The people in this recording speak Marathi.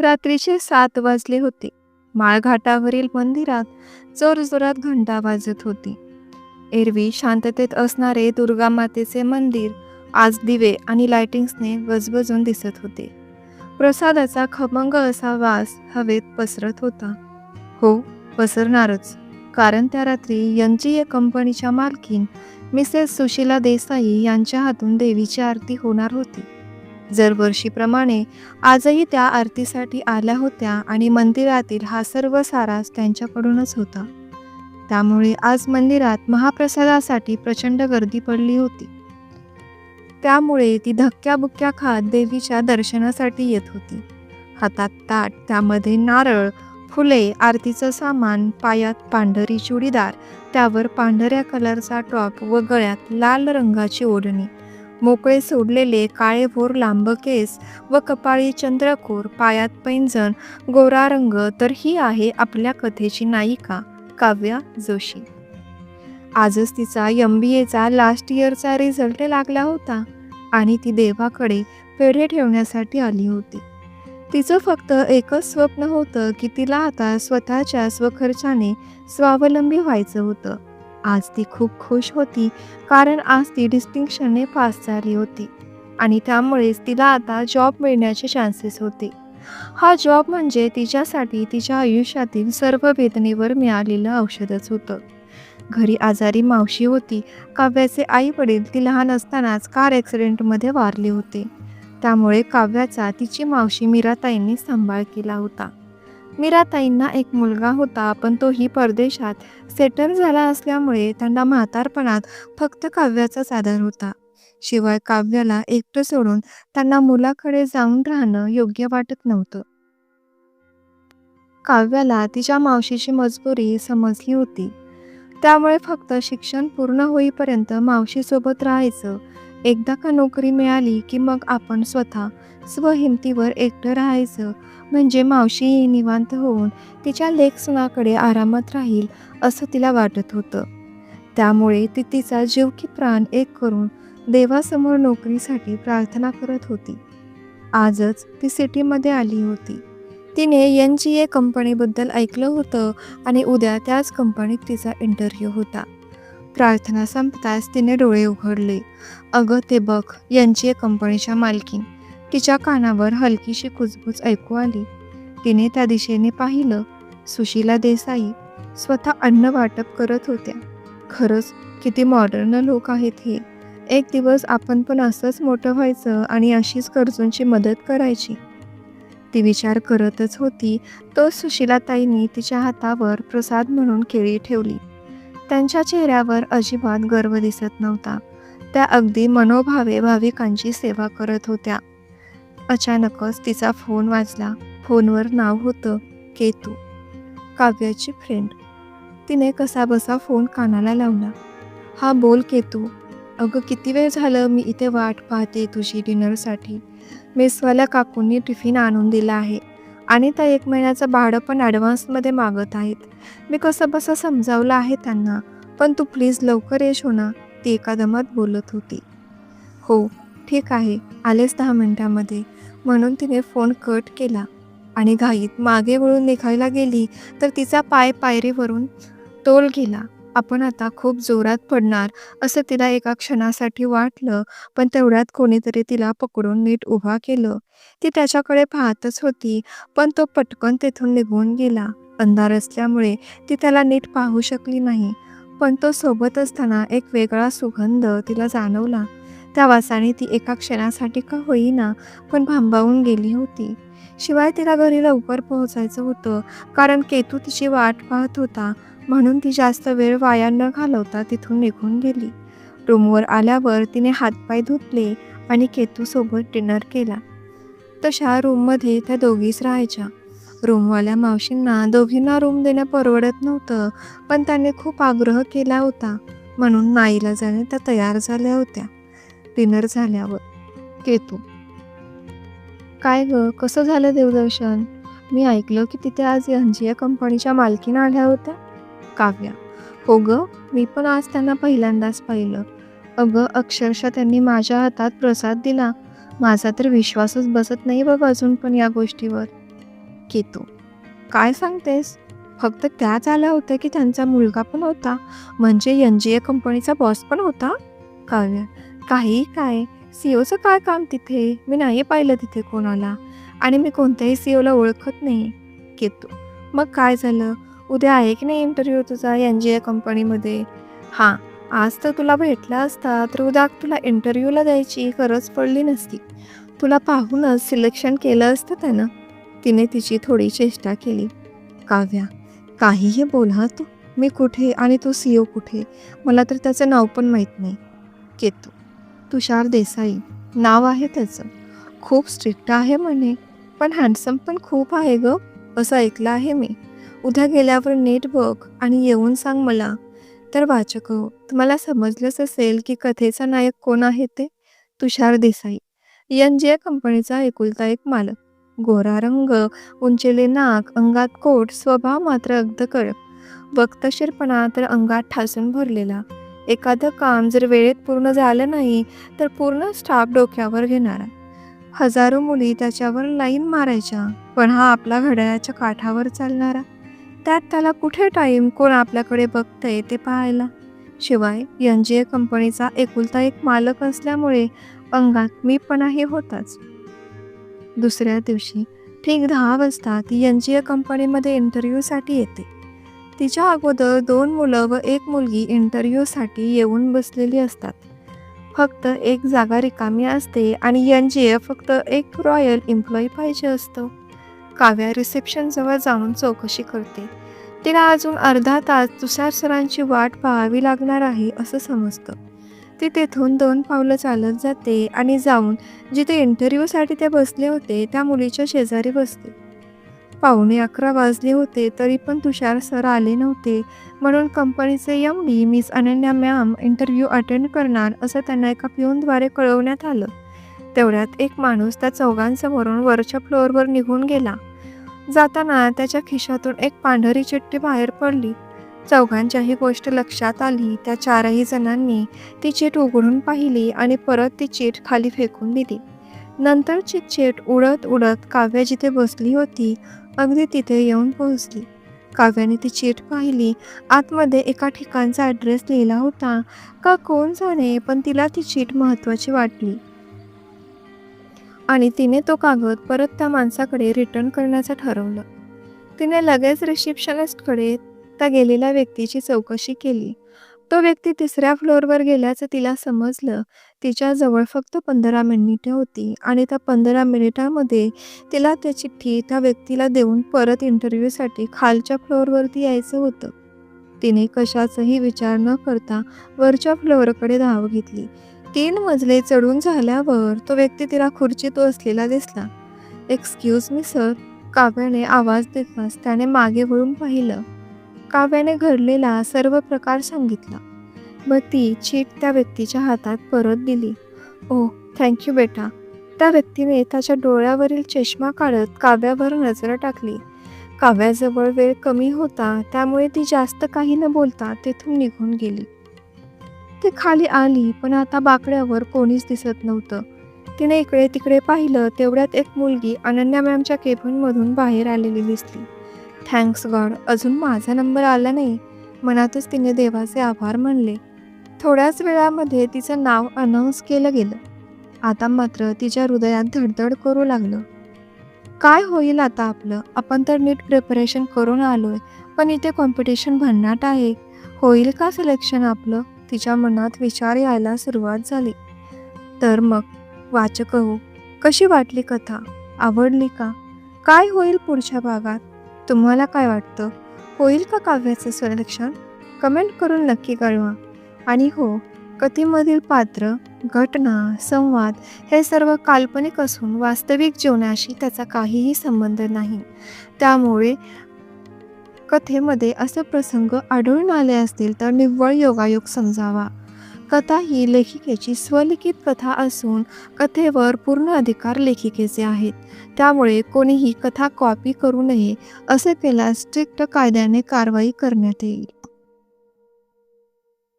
रात्रीचे सात वाजले होते. माळघाटावरील मंदिरात जोरजोरात घंटा वाजत होती. एरवी शांततेत असणारे दुर्गा मातेचे मंदिर आज दिवे आणि लाइटिंग्सने गजबजून दिसत होते. प्रसादाचा खमंग असा वास हवेत पसरत होता. हो पसरणारच. कारण त्या रात्री एनजीए कंपनीच्या मालकीन मिसेस सुशीला देसाई यांच्या हातून देवीची आरती होणार होती. दरवर्षीप्रमाणे आजही त्या आरतीसाठी आल्या होत्या आणि मंदिरातील हा सर्व सारास त्यांच्याकडूनच होता. त्यामुळे आज मंदिरात महाप्रसादासाठी प्रचंड गर्दी पडली होती. त्यामुळे ती धक्क्याबुक्क्या खात देवीच्या दर्शनासाठी येत होती. हातात ताट त्यामध्ये नारळ फुले आरतीचं सामान पायात पांढरी चुडीदार त्यावर पांढऱ्या कलरचा टॉप व गळ्यात लाल रंगाची ओढणी मोकळे सोडलेले काळे भोर लांब केस व कपाळी चंद्रकोर पायात पैंजण गोरा रंग तर ही आहे आपल्या कथेची नायिका काव्या जोशी. आजच तिचा एम बी एचा लास्ट इयरचा रिझल्ट लागला होता आणि ती देवाकडे पेढे ठेवण्यासाठी आली होती. तिचं फक्त एकच स्वप्न होतं की तिला आता स्वतःच्या स्वखर्चाने स्वावलंबी व्हायचं होतं. आज ती खूप खुश होती कारण आज ती डिस्टिंक्शनने पास झाली होती. आणि त्यामुळेच तिला आता जॉब मिळण्याचे चान्सेस होते. हा जॉब म्हणजे तिच्यासाठी तिच्या आयुष्यातील सर्व वेदनेवर मिळालेलं औषधच होतं. घरी आजारी मावशी होती. काव्याचे आई वडील ती लहान असतानाच कार ॲक्सिडेंटमध्ये वारले होते. त्यामुळे काव्याचा तिची मावशी मीराताईंनी सांभाळ केला होता. मीराताईंना एक मुलगा होता पण तोही परदेशात. सेटल झाला असल्यामुळे त्यांना म्हातारपणात फक्त काव्याचाच आधार होता. शिवाय काव्याला एकटं सोडून त्यांना मुलाकडे जाऊन राहणं योग्य वाटत नव्हतं. काव्याला तिच्या मावशीची मजबुरी समजली होती. त्यामुळे फक्त शिक्षण पूर्ण होईपर्यंत मावशीसोबत राहायचं. एकदा का नोकरी मिळाली की मग आपण स्वतः स्वहिमतीवर एकटं राहायचं. म्हणजे मावशी निवांत होऊन तिच्या लेखसुनाकडे आरामात राहील असं तिला वाटत होतं. त्यामुळे ती तिचा जीव की प्राण एक करून देवासमोर नोकरीसाठी प्रार्थना करत होती. आजच ती सिटीमध्ये आली होती. तिने एन जी ए कंपनीबद्दल ऐकलं होतं आणि उद्या त्याच कंपनीत तिचा इंटरव्ह्यू होता. प्रार्थना संपताच तिने डोळे उघडले. अगं ते बघ एन जी ए कंपनीच्या मालकीन. तिच्या कानावर हलकीशी कुजबूज ऐकू आली. तिने त्या दिशेने पाहिलं. सुशीला देसाई स्वतः अन्न वाटप करत होत्या. खरंच किती मॉडर्न लोक आहेत हे. एक दिवस आपण पण असंच मोठं व्हायचं आणि अशीच गरजूंची मदत करायची. ती विचार करतच होती. तो सुशीलाताईंनी तिच्या हातावर प्रसाद म्हणून केळी ठेवली. त्यांच्या चेहऱ्यावर अजिबात गर्व दिसत नव्हता. त्या अगदी मनोभावे भाविकांची सेवा करत होत्या. अचानकच तिचा फोन वाजला. फोनवर नाव होतं केतू. काव्याची फ्रेंड तिने कसा बसा फोन कानाला लावला. हा बोल केतू. अगं किती वेळ झालं मी इथे वाट पाहते तुझी डिनरसाठी. मेसवाल्या काकूंनी टिफिन आणून दिला आहे. आणि त्या एक महिन्याचं भाडं पण ॲडव्हान्समध्ये मागत आहेत. मी कसं बसं समजावलं आहे त्यांना पण तू प्लीज लवकर येश हो ना ती एका दमात बोलत होती. हो ठीक आहे आलेच दहा मिनटामध्ये. म्हणून तिने फोन कट केला. आणि घाईत मागे वळून निघायला गेली तर तिचा पाय पायरीवरून तोल गेला. आपण आता खूप जोरात पडणार असं तिला एका क्षणासाठी वाटलं पण तेवढ्यात कोणीतरी तिला पकडून नीट उभा केलं. ती त्याच्याकडे पाहतच होती पण तो पटकन तेथून निघून गेला. अंधार असल्यामुळे ती त्याला नीट पाहू शकली नाही पण तो सोबत असताना एक वेगळा सुगंध तिला जाणवला. त्या वासाने ती एका क्षणासाठी का होईना पण भांबावून गेली होती. शिवाय तिला घरी लवकर पोहोचायचं होतं कारण केतू तिची वाट पाहत होता. म्हणून ती जास्त वेळ वाया न घालवता तिथून निघून गेली. रूमवर आल्यावर तिने हातपाय धुतले आणि केतूसोबत डिनर केला. तशा रूममध्ये त्या दोघीच राहायच्या. रूमवाल्या मावशींना दोघींना रूम देणं परवडत नव्हतं पण त्याने खूप आग्रह केला होता. म्हणून नाईला जाणे त्या तयार झाल्या होत्या. डिनर झाल्यावर केतू काय ग? कसं झालं देवदर्शन? मी ऐकलं की तिथे आज एनजीए कंपनीच्या मालकीनं आल्या होत्या. काव्या. हो ग मी पण आज त्यांना पहिल्यांदाच पाहिलं. अगं अक्षरशः त्यांनी माझ्या हातात प्रसाद दिला. माझा तर विश्वासच बसत नाही बघ अजून पण या गोष्टीवर. केतू काय सांगतेस? फक्त त्याच आल्या होत्या की त्यांचा मुलगा पण होता. म्हणजे एन जी ए कंपनीचा बॉस पण होता? काव्य काही काय? सी ओचं काय काम तिथे? मी नाही पाहिलं तिथे कोणाला. आणि मी कोणत्याही सी ओला ओळखत नाही. केतू मग काय झालं? उद्या आहे की नाही इंटरव्ह्यू तुझा एन जी ए कंपनीमध्ये हां आज तर तुला भेटला असता तर उद्या तुला इंटरव्ह्यूला द्यायची गरज पडली नसती. तुला पाहूनच सिलेक्शन केलं असतं त्यानं. तिने तिची थोडी चेष्टा केली. काव्या काहीही बोल हा तू. मी कुठे आणि तो ओ कुठे? मला तर त्याचं नाव पण माहीत नाही. केतू तुषार देसाई. नाव आहे त्याचं. खूप स्ट्रिक्ट आहे म्हणे. पण हँडसम पण खूप आहे गं. असं ऐकलं आहे मी. उद्या गेल्यावर नीट बघ आणि येऊन सांग मला. तर वाचक हो तुम्हाला समजलंच असेल की कथेचा नायक कोण आहे ते? तुषार देसाई एन जी कंपनीचा एकुलता एक मालक. गोरा रंग उंचेले नाक अंगात कोट स्वभाव मात्र अगद कडक. वक्तशीरपणा तर अंगात ठासून भरलेला. एखादं काम जर वेळेत पूर्ण झालं नाही तर पूर्ण स्टाफ डोक्यावर घेणारा. हजारो मुली त्याच्यावर लाईन मारायच्या पण हा आपला घड्याळाच्या काठावर चालणारा. त्यात त्याला कुठे टाईम कोण आपल्याकडे बघतंय ते पाहायला. शिवाय एन जी ए कंपनीचा एकुलता एक मालक असल्यामुळे अंगात मीपणाही होताच. दुसऱ्या दिवशी ठीक दहा वाजता ती एन जी ए कंपनीमध्ये इंटरव्ह्यूसाठी येते. तिच्या अगोदर दोन मुलं व एक मुलगी इंटरव्ह्यूसाठी येऊन बसलेली असतात. फक्त एक जागा रिकामी असते आणि एन जी ए फक्त एक रॉयल एम्प्लॉई पाहिजे असतं. काव्या रिसेप्शनजवळ जाऊन चौकशी करते. तिला अजून अर्धा तास तुषार सरांची वाट पाहावी लागणार आहे असं समजतं. ती तेथून दोन पावलं चालत जाते आणि जाऊन जिथे इंटरव्ह्यूसाठी ते बसले होते त्या मुलीच्या शेजारी बसते. पावणे अकरा वाजले होते तरी पण तुषार सर आले नव्हते. म्हणून कंपनीचे M D miss Ananya ma'am interview attend करणार असं त्यांना एका पिऊनद्वारे कळवण्यात आलं. तेवढ्यात एक माणूस त्या चौघांसमोरून वरच्या फ्लोअरवर निघून गेला. जाताना त्याच्या खिशातून एक पांढरी चिठ्ठी बाहेर पडली. चौघांच्याही गोष्ट लक्षात आली. त्या चारही जणांनी ती चीट उघडून पाहिली आणि परत ती चीट खाली फेकून दिली. नंतरची चीट उडत उडत काव्या जिथे बसली होती अगदी तिथे येऊन पोहोचली. काव्याने ती चीट पाहिली. आतमध्ये एका ठिकाणचा ॲड्रेस लिहिला होता. का कोण जाणे पण तिला ती चीट महत्त्वाची वाटली. आणि तिने तो कागद परत त्या माणसाकडे रिटर्न करण्याचं ठरवलं. तिने लगेच रिसेप्शनिस्टकडे त्या गेलेल्या व्यक्तीची चौकशी केली. तो व्यक्ती तिसऱ्या फ्लोअरवर गेल्याचं तिला समजलं. तिच्याजवळ फक्त पंधरा मिनिटे होती आणि त्या पंधरा मिनिटामध्ये तिला त्या चिठ्ठी त्या व्यक्तीला देऊन परत इंटरव्ह्यूसाठी खालच्या फ्लोअरवरती यायचं होतं. तिने कशाचाही विचार न करता वरच्या फ्लोअरकडे धाव घेतली. तीन मजले चढून झाल्यावर तो व्यक्ती तिला खुर्चीत असलेला दिसला. एक्सक्यूज मी सर काव्याने आवाज देताच त्याने मागे वळून पाहिलं. काव्याने घडलेला सर्व प्रकार सांगितला. मग ती चीट त्या व्यक्तीच्या हातात परत दिली. Oh, ओ थँक्यू बेटा. त्या व्यक्तीने त्याच्या डोळ्यावरील चष्मा काढत काव्यावर नजर टाकली. काव्याजवळ वेळ कमी होता त्यामुळे ती जास्त काही न बोलता तेथून निघून गेली. ती खाली आली पण आता बाकड्यावर कोणीच दिसत नव्हतं. तिने इकडे तिकडे पाहिलं तेवढ्यात एक मुलगी अनन्या मॅमच्या केबिनमधून बाहेर आलेली दिसली. थँक्स गॉड अजून माझा नंबर आला नाही. मनातच तिने देवाचे आभार मानले. थोड्याच वेळामध्ये तिचं नाव अनाऊन्स केलं गेलं. आता मात्र तिच्या हृदयात धडधड करू लागलं. काय होईल आता आपलं? आपण तर नीट प्रिपरेशन करून आलोय पण इथे कॉम्पिटिशन भन्नाट आहे. होईल का सिलेक्शन आपलं? तिच्या मनात विचार यायला सुरुवात झाली. तर मग वाचक हो कशी वाटली कथा? आवडली का? काय होईल पुढच्या भागात? तुम्हाला काय वाटतं? होईल का काव्याचं संरक्षण? कमेंट करून नक्की कळवा. आणि हो कथेमधील पात्र घटना संवाद हे सर्व काल्पनिक असून वास्तविक जीवनाशी त्याचा काहीही संबंध नाही. त्यामुळे कथेमध्ये असे प्रसंग आढळून आले असतील तर निव्वळ योगायोग समजावा. कथा ही लेखिकेची स्वलिखित कथा असून कथेवर पूर्ण अधिकार लेखिकेचे आहेत. त्यामुळे कोणीही कथा कॉपी करू नये असे केल्यास स्ट्रिक्ट कायद्याने कारवाई करण्यात येईल.